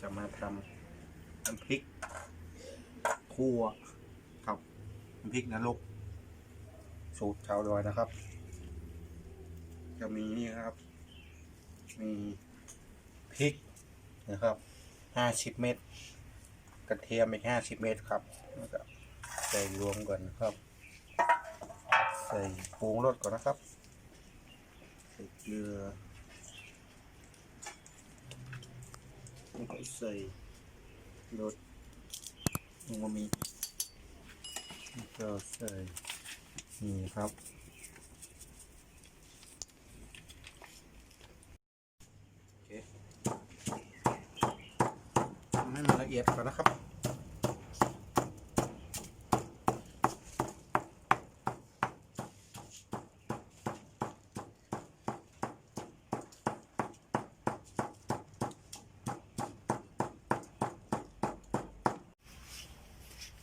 จะมาทำน้ำพริกคั่วครับน้ำพริกนรกสูตรชาวดอยนะครับ จะมีนี่ครับ มีพริกนะครับห้าสิบเม็ดกระเทียมอีกห้าสิบเม็ดครับแล้วก็ใส่รวมกันนะครับ ใส่ปรุงรสก่อนนะครับ ใส่เกลือแล้วก็ ใส่รสอูมามิแล้วก็ใส่นี่ครับโอเคทำให้มันละเอียดก่อนนะครับ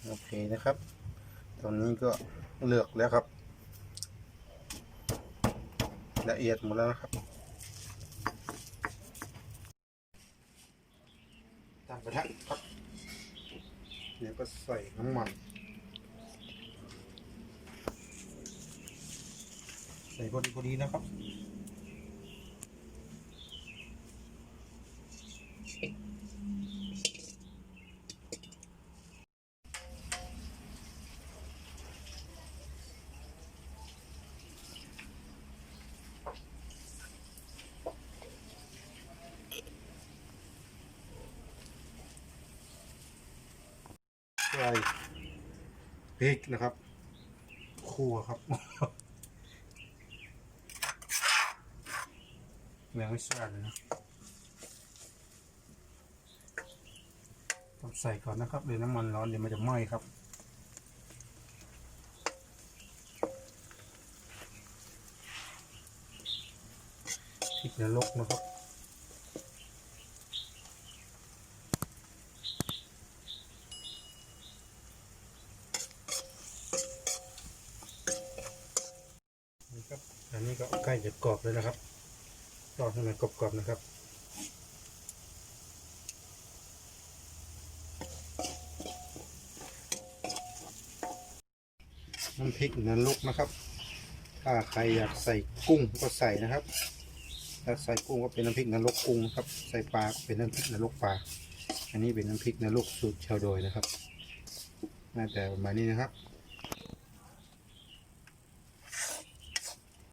โอเคนะครับ ตอนนี้ก็เลือกแล้วครับ ละเอียดหมดแล้วนะครับตั้งกระทะครับเดี๋ยวก็ใส่น้ำมัน ใส่พอดีพอดีนะครับ ใส่พริกนะครับคั่วครับแมงไม่ทราบเลยนะต้องใส่ก่อนนะครับเดี๋ยวน้ำมันร้อนเดี๋ยวมันจะไหม้ครับพริกนรกนะครับ นี่ครับ อันนี้ก็ใกล้จะกรอบแล้วนะครับรอให้มันกรอบๆนะครับน้ำพริกนรกนะครับ ถ้าใครอยากใส่กุ้งก็ใส่นะครับถ้าใส่กุ้งก็เป็นน้ำพริกนรกกุ้งครับ ใส่ปลาก็เป็นน้ำพริกนรกปลา อันนี้เป็นน้ำพริกนรกสูตรชาวโดยนะครับ น่าจะประมาณนี้นะครับ